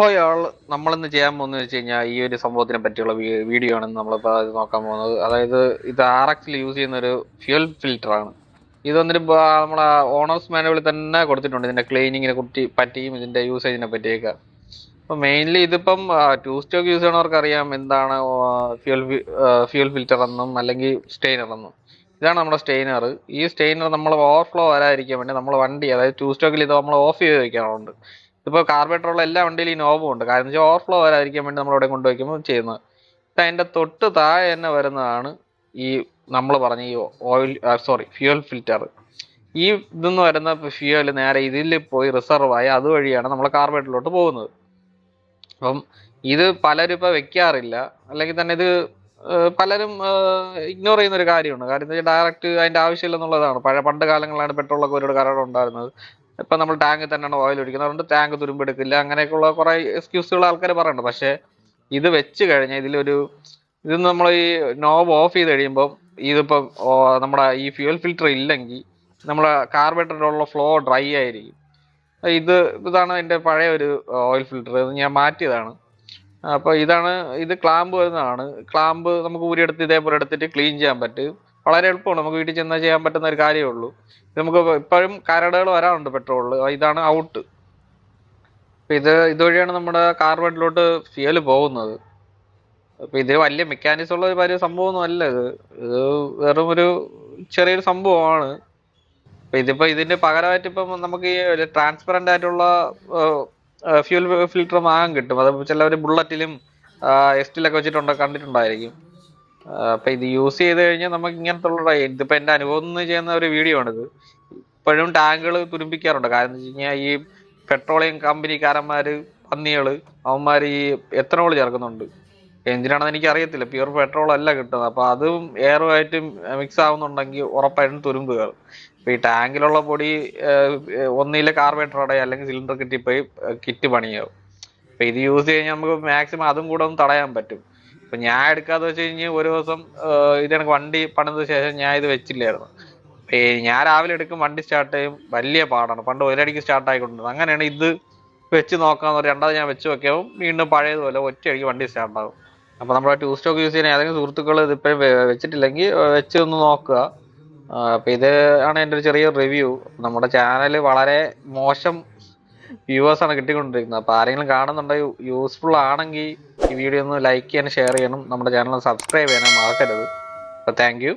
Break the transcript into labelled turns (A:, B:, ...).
A: അപ്പോൾ ഇയാൾ നമ്മളിന്ന് ചെയ്യാൻ പോകുന്നത് വെച്ച് കഴിഞ്ഞാൽ ഈ ഒരു സംഭവത്തിനെ പറ്റിയുള്ള വീഡിയോ ആണ് നമ്മളിപ്പോൾ അത് നോക്കാൻ പോകുന്നത്. അതായത് ഇത് ആർ എക്സിൽ യൂസ് ചെയ്യുന്ന ഒരു ഫ്യൂൽ ഫിൽറ്റർ ആണ്. ഇത് വന്നിട്ട് നമ്മളെ ഓണേഴ്സ് മാനുവലിൽ തന്നെ കൊടുത്തിട്ടുണ്ട്. ഇതിന്റെ ക്ലീനിങ്ങിനെ കുറ്റി പറ്റിയും ഇതിന്റെ യൂസേജിനെ പറ്റിയൊക്കെ. അപ്പോൾ മെയിൻലി ഇതിപ്പം ടൂ സ്റ്റോക്ക് യൂസ് ചെയ്യണവർക്ക് അറിയാം എന്താണ് ഫ്യൂൽ ഫ്യൂൽ ഫിൽറ്റർ എന്നും അല്ലെങ്കിൽ സ്റ്റെയിനർ എന്നും. ഇതാണ് നമ്മുടെ സ്റ്റെയിനർ ഈ സ്റ്റെയിനർ നമ്മൾ ഓവർഫ്ലോ വരാതിരിക്കാൻ വേണ്ടി നമ്മൾ വണ്ടി അതായത് ടൂ സ്റ്റോക്കിൽ ഇത് നമ്മൾ ഓഫ് ചെയ്ത് വെക്കാറുണ്ട്. ഇപ്പോൾ കാർബറേറ്ററുള്ള എല്ലാ വണ്ടിയിലും ഈ നോബും ഉണ്ട്. കാരണം വെച്ചാൽ ഓവർഫ്ലോ വരാതിരിക്കാൻ വേണ്ടി നമ്മൾ അവിടെ കൊണ്ടുവയ്ക്കുമ്പോൾ ചെയ്യുന്നത് അതിന്റെ തൊട്ട് താഴെ തന്നെ വരുന്നതാണ് ഈ നമ്മൾ പറഞ്ഞ ഈ ഓയിൽ സോറി ഫ്യൂൽ ഫിൽറ്റർ ഈ ഇതെന്ന് വരുന്ന ഫ്യൂവൽ നേരെ ഇതിൽ പോയി റിസർവ് ആയി അതുവഴിയാണ് നമ്മൾ കാർബറേറ്ററിലോട്ട് പോകുന്നത്. അപ്പം ഇത് പലരും ഇപ്പം വെക്കാറില്ല. അല്ലെങ്കിൽ തന്നെ ഇത് പലരും ഇഗ്നോർ ചെയ്യുന്ന ഒരു കാര്യമാണ്. കാര്യം ഡയറക്റ്റ് അതിന്റെ ആവശ്യമില്ല എന്നുള്ളതാണ്. പഴയ പണ്ട് കാലങ്ങളിലാണ് പെട്രോളൊക്കെ ഒരുപാട് കരട് ഉണ്ടായിരുന്നത്. ഇപ്പൊ നമ്മൾ ടാങ്കിൽ തന്നെയാണ് ഓയിൽ ഒഴിക്കുന്നത്. അതുകൊണ്ട് ടാങ്ക് തുരുമ്പെടുക്കില്ല അങ്ങനെയൊക്കെയുള്ള കുറെ എക്സ്ക്യൂസുകൾ ആൾക്കാർ പറയുന്നുണ്ട്. പക്ഷേ ഇത് വെച്ച് കഴിഞ്ഞാൽ ഇതിലൊരു ഇത് നമ്മൾ ഈ നോബ് ഓഫ് ചെയ്ത് കഴിയുമ്പോൾ ഇതിപ്പോൾ നമ്മുടെ ഈ ഫ്യൂൽ ഫിൽറ്റർ ഇല്ലെങ്കിൽ നമ്മുടെ കാർബറേറ്ററിലുള്ള ഫ്ലോ ഡ്രൈ ആയിരിക്കും. ഇത് ഇതാണ് എന്റെ പഴയ ഒരു ഓയിൽ ഫിൽറ്റർ ഇത് ഞാൻ മാറ്റിയതാണ്. അപ്പോൾ ഇതാണ് ഇത് ക്ലാമ്പ് വരുന്നതാണ്. ക്ലാമ്പ് നമുക്ക് ഊരിയെടുത്ത് ഇതേപോലെ എടുത്തിട്ട് ക്ലീൻ ചെയ്യാൻ പറ്റും. വളരെ എളുപ്പമാണ്. നമുക്ക് വീട്ടിൽ ചെന്നാൽ ചെയ്യാൻ പറ്റുന്ന ഒരു കാര്യമേ ഉള്ളൂ. നമുക്ക് ഇപ്പോഴും കരടുകൾ വരാറുണ്ട് പെട്രോളിൽ ഇതാണ് ഔട്ട് ഇത് ഇതുവഴിയാണ് നമ്മുടെ കാർബണിലോട്ട് ഫ്യൂൽ പോകുന്നത്. അപ്പൊ ഇത് വലിയ മെക്കാനിക്സ് ഉള്ള ഒരു സംഭവമൊന്നും അല്ല ഇത്. ഇത് വെറും ഒരു ചെറിയൊരു സംഭവമാണ്. അപ്പൊ ഇതിപ്പോ ഇതിന്റെ പകരമായിട്ട് ഇപ്പം നമുക്ക് ഈ ട്രാൻസ്പെറന്റ് ആയിട്ടുള്ള ഫ്യൂൽ ഫിൽറ്റർ വാങ്ങാൻ കിട്ടും. അത് ചിലവർ ബുള്ളറ്റിലും എസ്റ്റിലൊക്കെ വെച്ചിട്ടുണ്ട് കണ്ടിട്ടുണ്ടായിരിക്കും. അപ്പൊ ഇത് യൂസ് ചെയ്ത് കഴിഞ്ഞാൽ നമുക്ക് ഇങ്ങനത്തെ ഉള്ള ഇതിപ്പോ എന്റെ അനുഭവം എന്ന് ചെയ്യുന്ന ഒരു വീഡിയോ ആണിത്. ഇപ്പോഴും ടാങ്കുകൾ തുരുമ്പിക്കാറുണ്ട്. കാരണം വെച്ച് കഴിഞ്ഞാൽ ഈ പെട്രോളിയം കമ്പനിക്കാരന്മാര് പന്നികൾ അവന്മാര് ഈ എത്തനോൾ ചേർക്കുന്നുണ്ട്. എന്തിനാണെന്ന് എനിക്ക് അറിയത്തില്ല പ്യുർ പെട്രോൾ അല്ല കിട്ടുന്നത്. അപ്പൊ അതും എയറുമായിട്ട് മിക്സ് ആവുന്നുണ്ടെങ്കിൽ ഉറപ്പായിട്ടും തുരുമ്പ് കയറും ഇപ്പൊ ഈ ടാങ്കിലുള്ള പൊടി ഒന്നിലെ കാർബേറ്റർ അല്ലെങ്കിൽ സിലിണ്ടർ കിട്ടിപ്പോയി പോയി കിറ്റ് പണിയാവും. അപ്പൊ ഇത് യൂസ് കഴിഞ്ഞാൽ നമുക്ക് മാക്സിമം അതും കൂടെ ഒന്ന് തടയാൻ പറ്റും. ഇപ്പൊ ഞാൻ എടുക്കാതെ വെച്ച് കഴിഞ്ഞാൽ ഒരു ദിവസം ഇത് എനിക്ക് വണ്ടി പണിത ശേഷം ഞാൻ ഇത് വെച്ചില്ലായിരുന്നു. ഞാൻ രാവിലെ എടുക്കും വണ്ടി സ്റ്റാർട്ട് ചെയ്യും. വലിയ പാടാണ്. പണ്ട് ഒരടിക്ക് സ്റ്റാർട്ട് ആയിക്കൊണ്ടിരുന്നത്. അങ്ങനെയാണ് ഇത് വെച്ച് നോക്കാന്ന് പറഞ്ഞ് രണ്ടാമത് ഞാൻ വെച്ച് നോക്കിയാവും വീണ്ടും പഴയതുപോലെ ഒറ്റയടിക്ക് വണ്ടി സ്റ്റാർട്ട് ആകും. അപ്പൊ നമ്മൾ ടൂ സ്റ്റോക്ക് യൂസ് ചെയ്യുന്ന ഏതെങ്കിലും സുഹൃത്തുക്കൾ ഇതിപ്പോഴും വെച്ചിട്ടില്ലെങ്കിൽ വെച്ച് ഒന്ന് നോക്കുക. അപ്പൊ ഇത് ആണ് എന്റെ ഒരു ചെറിയ റിവ്യൂ നമ്മുടെ ചാനൽ വളരെ മോശം വ്യൂവേഴ്സ് ആണ് കിട്ടിക്കൊണ്ടിരിക്കുന്നത്. അപ്പൊ ആരെങ്കിലും കാണുന്നുണ്ടെങ്കിൽ യൂസ്ഫുൾ ആണെങ്കിൽ ഈ വീഡിയോ ഒന്ന് ലൈക്ക് ചെയ്യാനും ഷെയർ ചെയ്യണം നമ്മുടെ ചാനൽ സബ്സ്ക്രൈബ് ചെയ്യാനും മറക്കരുത്. അപ്പൊ താങ്ക് യു